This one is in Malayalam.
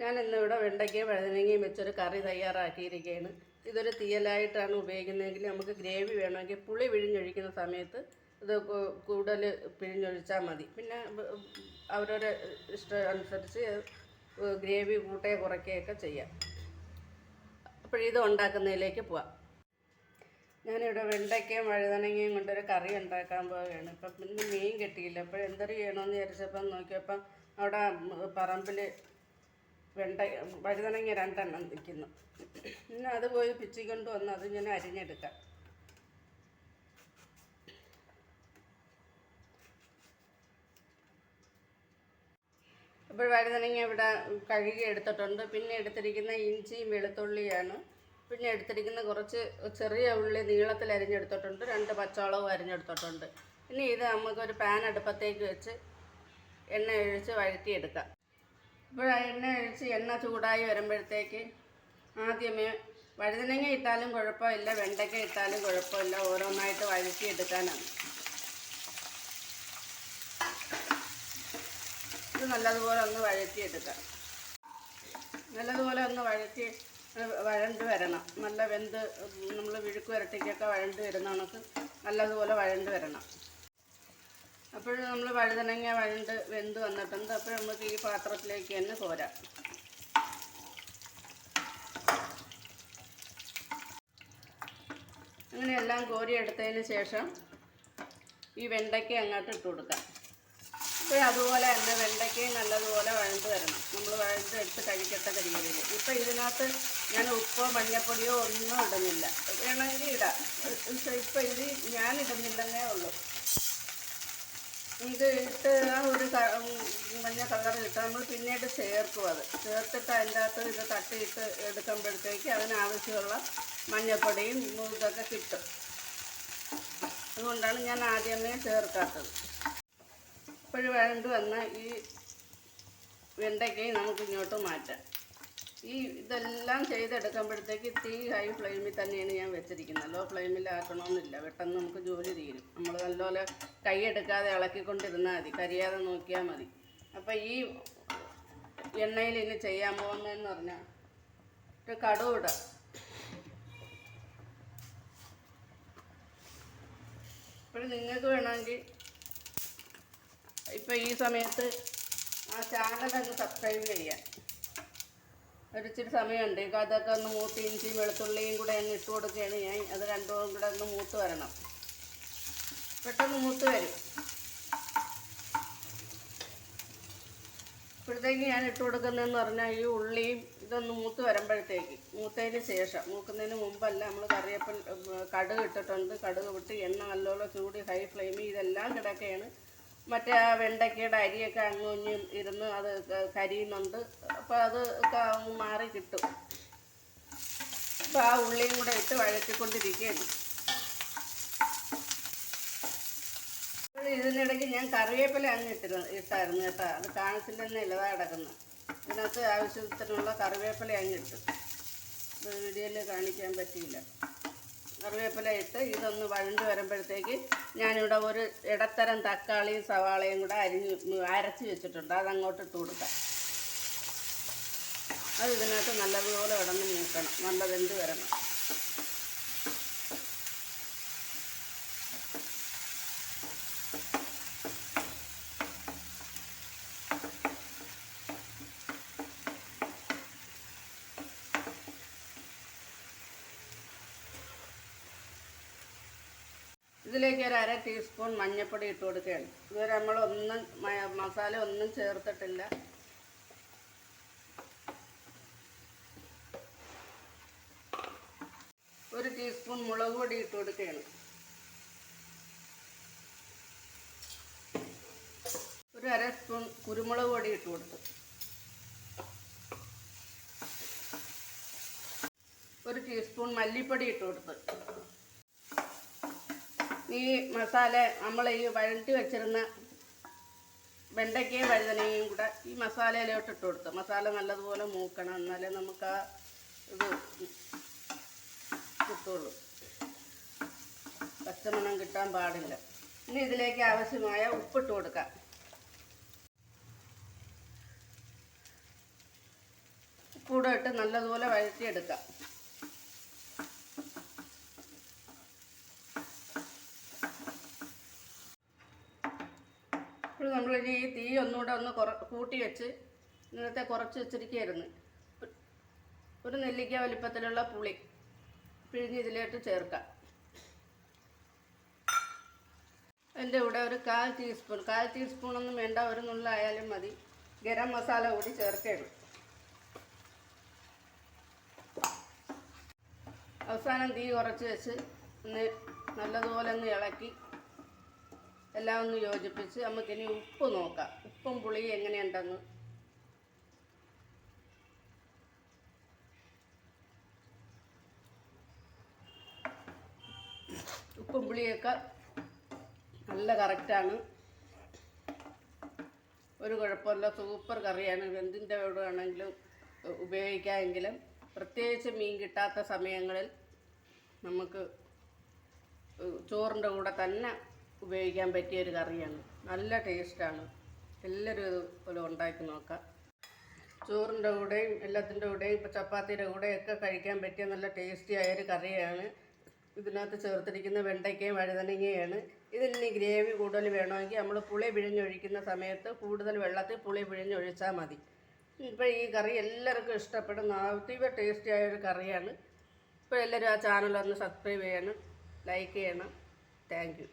ഞാൻ ഇന്നിവിടെ വെണ്ടയ്ക്കയും വഴുതനങ്ങയും വെച്ചൊരു കറി തയ്യാറാക്കിയിരിക്കുകയാണ്. ഇതൊരു തീയലായിട്ടാണ് ഉപയോഗിക്കുന്നതെങ്കിൽ നമുക്ക് ഗ്രേവി വേണമെങ്കിൽ പുളി പിഴിഞ്ഞൊഴിക്കുന്ന സമയത്ത് ഇത് കൂടുതൽ പിഴിഞ്ഞൊഴിച്ചാൽ മതി. പിന്നെ അവരവരെ ഇഷ്ടം അനുസരിച്ച് ഗ്രേവി കൂട്ടേ കുറയ്ക്കുകയൊക്കെ ചെയ്യാം. അപ്പോഴിത് ഉണ്ടാക്കുന്നതിലേക്ക് പോവാം. ഞാനിവിടെ വെണ്ടയ്ക്കയും വഴുതനങ്ങയും കൊണ്ടൊരു കറി ഉണ്ടാക്കാൻ പോവുകയാണ്. ഇപ്പം ഇന്ന് മീൻ കിട്ടിയില്ല. അപ്പോൾ എന്തൊരു ചെയ്യണമെന്ന് വിചാരിച്ചപ്പം നോക്കിയപ്പം അവിടെ പറമ്പിൽ വെണ്ട വഴുതനങ്ങ രണ്ടെണ്ണം നിൽക്കുന്നു പിന്നെ അത് പോയി വന്ന് അത് ഞാൻ അരിഞ്ഞെടുക്കാം. അപ്പോൾ വഴുതനങ്ങ ഇവിടെ കഴുകി എടുത്തിട്ടുണ്ട്. പിന്നെ എടുത്തിരിക്കുന്ന ഇഞ്ചിയും വെളുത്തുള്ളിയാണ്. പിന്നെ എടുത്തിരിക്കുന്ന കുറച്ച് ചെറിയ ഉള്ളി നീളത്തിൽ അരിഞ്ഞെടുത്തിട്ടുണ്ട്. രണ്ട് പച്ചവളവും അരിഞ്ഞെടുത്തിട്ടുണ്ട്. ഇനി ഇത് നമുക്കൊരു പാൻ അടുപ്പത്തേക്ക് വെച്ച് എണ്ണ ഒഴിച്ച് വഴറ്റിയെടുക്കാം. ഇപ്പോൾ എണ്ണ ഒഴിച്ച് എണ്ണ ചൂടായി വരുമ്പോഴത്തേക്ക് ആദ്യമേ വഴുതനങ്ങ ഇട്ടാലും കുഴപ്പമില്ല വെണ്ടയ്ക്ക ഇട്ടാലും കുഴപ്പമില്ല ഓരോന്നായിട്ട് വഴറ്റിയെടുക്കാനാണ് ഇത് നല്ലതുപോലെ ഒന്ന് വഴറ്റിയെടുക്കാം നല്ലതുപോലെ ഒന്ന് വഴറ്റി വഴണ്ട് വരണം. നല്ല വെന്ത് നമ്മൾ വിഴുക്ക് വരട്ടിക്കൊക്കെ വഴണ്ട് വരുന്ന കണക്ക് നല്ലതുപോലെ വഴണ്ട് വരണം. അപ്പോൾ നമ്മൾ വഴുതനങ്ങ വഴണ്ട് വെന്ത് വന്നിട്ടുണ്ട്. അപ്പോൾ നമുക്ക് ഈ പാത്രത്തിലേക്ക് തന്നെ പോരാം അങ്ങനെ എല്ലാം കോരി എടുത്തതിന് ശേഷം ഈ വെണ്ടയ്ക്ക അങ്ങോട്ട് ഇട്ട് കൊടുക്കാം. അപ്പോൾ അതുപോലെ തന്നെ വെണ്ടയ്ക്കയും നല്ലതുപോലെ വഴണ്ട് വരണം. നമ്മൾ വഴണ്ട് എടുത്ത് കഴിക്കത്തക്ക രീതിയിൽ ഇപ്പോൾ ഇതിനകത്ത് ഞാൻ ഉപ്പോ മഞ്ഞപ്പൊടിയോ ഒന്നും ഇടുന്നില്ല. വേണമെങ്കിൽ ഇടാം. ഇപ്പോൾ ഇത് ഞാൻ ഇടുന്നില്ലെന്നേ ഉള്ളൂ. ഇത് ഇട്ട് ആ ഒരു മഞ്ഞ കളർ ഇട്ട് നമ്മൾ പിന്നീട് ചേർക്കും അത്. ചേർത്തിട്ട് അതിന്റെ അകത്ത് ഇത് തട്ടിയിട്ട് എടുക്കുമ്പോഴത്തേക്ക് അതിനാവശ്യമുള്ള മഞ്ഞപ്പൊടിയും ഇതൊക്കെ കിട്ടും. അതുകൊണ്ടാണ് ഞാൻ ആദ്യമേ ചേർക്കാത്തത്. ഇപ്പോഴും വേണ്ടി വന്ന ഈ വെണ്ടയ്ക്കയും നമുക്ക് ഇങ്ങോട്ട് മാറ്റാം. ഈ ഇതെല്ലാം ചെയ്തെടുക്കുമ്പോഴത്തേക്ക് തീ ഹൈ ഫ്ലെയിമിൽ തന്നെയാണ് ഞാൻ വെച്ചിരിക്കുന്നത്. ലോ ഫ്ലെയിമിലാക്കണമെന്നില്ല പെട്ടെന്ന് നമുക്ക് ജോലി തീരും. നമ്മൾ നല്ലപോലെ കൈയെടുക്കാതെ ഇളക്കിക്കൊണ്ടിരുന്നാൽ മതി. കരിയാതെ നോക്കിയാൽ മതി. അപ്പോൾ ഈ എണ്ണയിൽ ഇനി ചെയ്യാൻ പോകുന്നതെന്ന് പറഞ്ഞാൽ ഒരു കടുവ് ഇടാം. ഇപ്പോഴും നിങ്ങൾക്ക് വേണമെങ്കിൽ ഇപ്പം ഈ സമയത്ത് ആ ചാനൽ അങ്ങ് സബ്സ്ക്രൈബ് ചെയ്യാം. ഒരിച്ചിരി സമയമുണ്ട്. അതൊക്കെ ഒന്ന് മൂത്ത് ഇഞ്ചിയും വെളുത്തുള്ളിയും കൂടെ അങ്ങ് ഇട്ട് കൊടുക്കുകയാണ് ഞാൻ. അത് രണ്ടും കൂടെ ഒന്ന് മൂത്ത് വരണം. പെട്ടെന്ന് മൂത്ത് വരും. ഇപ്പോഴത്തേക്ക് ഞാൻ ഇട്ട് കൊടുക്കുന്നതെന്ന് പറഞ്ഞാൽ ഈ ഉള്ളിയും ഇതൊന്ന് മൂത്ത് വരുമ്പോഴത്തേക്ക്. മൂത്തതിന് ശേഷം. മൂക്കുന്നതിന് മുമ്പല്ല. നമ്മൾ കറിയപ്പൻ കടുക് ഇട്ടിട്ടുണ്ട്. കടുക് വിട്ട് എണ്ണ നല്ലോണം ചൂടി ഹൈ ഫ്ലെയിമിൽ ഇതെല്ലാം കിടക്കുകയാണ്. മറ്റേ ആ വെണ്ടയ്ക്കയുടെ അരിയൊക്കെ അങ്ങുഞ്ഞും ഇരുന്ന് അത് കരിയുന്നുണ്ട്. അപ്പോൾ അത് മാറി കിട്ടും. അപ്പോൾ ആ ഉള്ളിയും കൂടെ ഇട്ട് വഴറ്റിക്കൊണ്ടിരിക്കുകയാണ്. ഇതിനിടയ്ക്ക് ഞാൻ കറിവേപ്പില അങ്ങ് ഇട്ടിരുന്നു ഇട്ടായിരുന്നു കേട്ടോ. അത് കാണിച്ചില്ലെന്നേ ഇല്ലതാ കിടക്കുന്നത് ഇതിനകത്ത് ആവശ്യത്തിനുള്ള കറിവേപ്പില അങ്ങ് ഇട്ടു. വീഡിയോയിൽ കാണിക്കാൻ പറ്റിയില്ല. കറിവേപ്പില ഇട്ട് ഇതൊന്ന് വഴണ്ട് വരുമ്പോഴത്തേക്ക് ഞാനിവിടെ ഒരു ഇടത്തരം തക്കാളിയും സവാളയും കൂടെ അരിഞ്ഞ് അരച്ച് വെച്ചിട്ടുണ്ട്. അതങ്ങോട്ട് ഇട്ട് കൊടുക്കാം. അത് ഇതിനകത്ത് നല്ലതുപോലെ ഇടന്ന് നീക്കണം നല്ല വെന്ത് വരണം. ഇതിലേക്ക് ഒരു അര ടീസ്പൂൺ മഞ്ഞൾപ്പൊടി ഇട്ട് കൊടുക്കുകയാണ്. ഇതുവരെ നമ്മൾ ഒന്നും മസാല ഒന്നും ചേർത്തിട്ടില്ല. ഒരു ടീസ്പൂൺ മുളക് പൊടി ഇട്ട് കൊടുക്കുകയാണ്. ഒരു അര സ്പൂൺ കുരുമുളക് പൊടി ഇട്ട് കൊടുത്തു. ഒരു ടീസ്പൂൺ മല്ലിപ്പൊടി ഇട്ട് കൊടുത്തു. ഈ മസാല നമ്മൾ ഈ വഴണ്ടി വെച്ചിരുന്ന വെണ്ടയ്ക്കയും വഴുതനയും കൂടെ ഈ മസാലയിലോട്ട് ഇട്ട് കൊടുത്തു. മസാല നല്ലതുപോലെ മൂക്കണം എന്നാലേ നമുക്ക് ആ ഇത് കിട്ടുള്ളൂ. പച്ചമണം കിട്ടാൻ പാടില്ല. ഇനി ഇതിലേക്ക് ആവശ്യമായ ഉപ്പിട്ട് കൊടുക്കാം. കൂടെ ഇട്ട് നല്ലതുപോലെ വഴറ്റിയെടുക്കാം ഇപ്പോൾ നമ്മളിനി ഈ തീ ഒന്നുകൂടെ ഒന്ന് കുറ കൂട്ടി വെച്ച് ഇന്നത്തെ കുറച്ച് വെച്ചിരിക്കുകയായിരുന്നു ഒരു നെല്ലിക്ക വലിപ്പത്തിലുള്ള പുളി പിഴിഞ്ഞ് ഇതിലേട്ട് ചേർക്കാം. എന്റെ കൂടെ ഒരു കാൽ ടീസ്പൂൺ കാൽ ടീസ്പൂണൊന്നും വേണ്ട ഒരു നുള്ളായാലും മതി. ഗരം മസാല കൂടി ചേർക്കണം. അവസാനം തീ കുറച്ച് വെച്ച് ഒന്ന് നല്ലതുപോലെ ഒന്ന് ഇളക്കി എല്ലാം ഒന്ന് യോജിപ്പിച്ച് നമുക്കിനി ഉപ്പ് നോക്കാം. ഉപ്പും പുളിയും എങ്ങനെയുണ്ടെന്ന്. ഉപ്പും പുളിയൊക്കെ നല്ല കറക്റ്റാണ് ഒരു കുഴപ്പമില്ല സൂപ്പർ കറിയാണ്. എന്തിന്റെ കൂടെ വേണമെങ്കിലും ഉപയോഗിക്കാമെങ്കിലും പ്രത്യേകിച്ച് മീൻ കിട്ടാത്ത സമയങ്ങളിൽ നമുക്ക് ചോറിന്റെ കൂടെ തന്നെ ഉപയോഗിക്കാൻ പറ്റിയ ഒരു കറിയാണ്. നല്ല ടേസ്റ്റാണ് എല്ലാവരും ഇതുപോലെ ഉണ്ടാക്കി നോക്കാം. ചോറിന്റെ കൂടെയും എല്ലാത്തിന്റെ കൂടെയും ഇപ്പോൾ ചപ്പാത്തിയുടെ കൂടെയൊക്കെ കഴിക്കാൻ പറ്റിയ നല്ല ടേസ്റ്റിയായ ഒരു കറിയാണ്. ഇതിനകത്ത് ചേർത്തിരിക്കുന്ന വെണ്ടയ്ക്കയും വഴുതനങ്ങയാണ്. ഇതിന് ഗ്രേവി കൂടുതൽ വേണമെങ്കിൽ നമ്മൾ പുളി പിഴിഞ്ഞൊഴിക്കുന്ന സമയത്ത് കൂടുതൽ വെള്ളത്തിൽ പുളി പിഴിഞ്ഞൊഴിച്ചാൽ മതി. ഇപ്പോൾ ഈ കറി എല്ലാവർക്കും ഇഷ്ടപ്പെടുന്ന അതീവ ടേസ്റ്റി ആയ ഒരു കറിയാണ്. ഇപ്പോൾ എല്ലാവരും ആ ചാനൽ ഒന്ന് സബ്സ്ക്രൈബ് ചെയ്യണം ലൈക്ക് ചെയ്യണം. താങ്ക്